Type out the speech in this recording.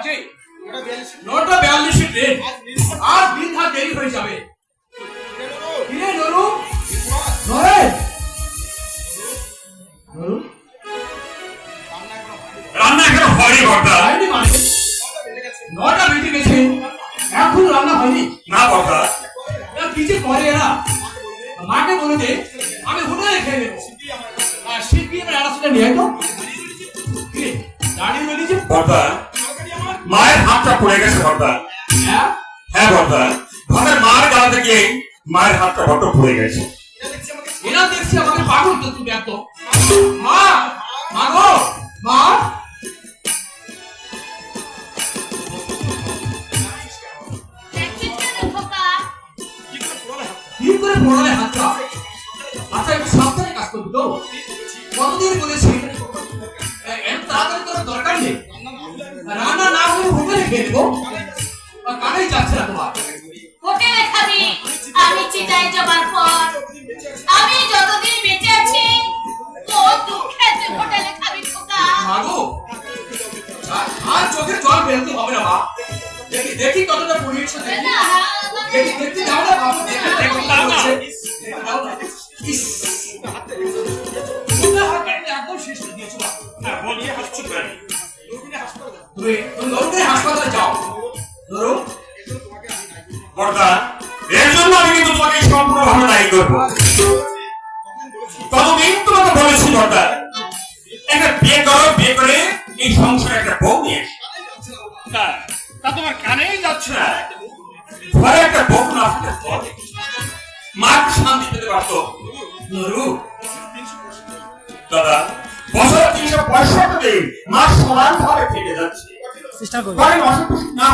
বাজে নটা বিয়াল্লিশে ট্রেন আর বৃথা দেরি হয়ে যাবে। কিরে নরু নরে নরু রান্না এখনও হয়নি বর্দা। হয়নি মানে? নটা বেজে গেছে। এখন রান্না হয়নি। না এরা কি যে করে এরা? মাকে বলে দে আমি হোটেলে খেয়ে নেব। আর শিল্পী আমার আড়াশোটা নিয়ে তো। দাঁড়িয়ে রয়েছে বর্দা মায়ের হাতটা পড়ে গেছে বর্দা হ্যাঁ? হ্যাঁ বর্দা ভাবের মার গালা থেকে মায়ের হাতটা বড্ড পড়ে গেছে। এরা দেখছি আমাকে পাগল করতে ব্যর্থ মা মা গো মা। দেখছিস কি করে পড়ালে হাতটা? আচ্ছা একটু সাবধানে কাজ করবি তো। কতদিন বলেছি? নেব আর কানেই যাচ্ছে না তোমার। হোটেলে খাবি আমি চিতায় যাবার পর। আমি যতদিন বেঁচে আছি তোর দুঃখে তুই হোটেলে খাবি খোকা। মাগো আর- চোখের জল ফেলতে হবে না মা। দেখি দেখি কতটা পরিয়েছে দেখি দেখি দেখতে দাও না বাবু দেখতে দেখো দাও না না। একদম শেষ করে দিয়েছ মা। হ্যাঁ বলিয়ে হাসছি কেন? তুমি তুমি বর্দা এর জন্য আমি কিন্তু তোমাকে সম্পূর্ণভাবে দায়ী করব। ততদিন তোমাকে বলেছি বর্দা একটা বিয়ে করো বিয়ে করে এই সংসারে একটা বউ নিয়ে। তা তোমার কানেই যাচ্ছে না। ঘরে একটা বউ না মাকে শান্তি দিতে পারতো। নরু দাদা বছর তিনশো পঁয়ষট্টি দিন মাস সমান ভাবে কেটে যাচ্ছে ঘরে অসুখ না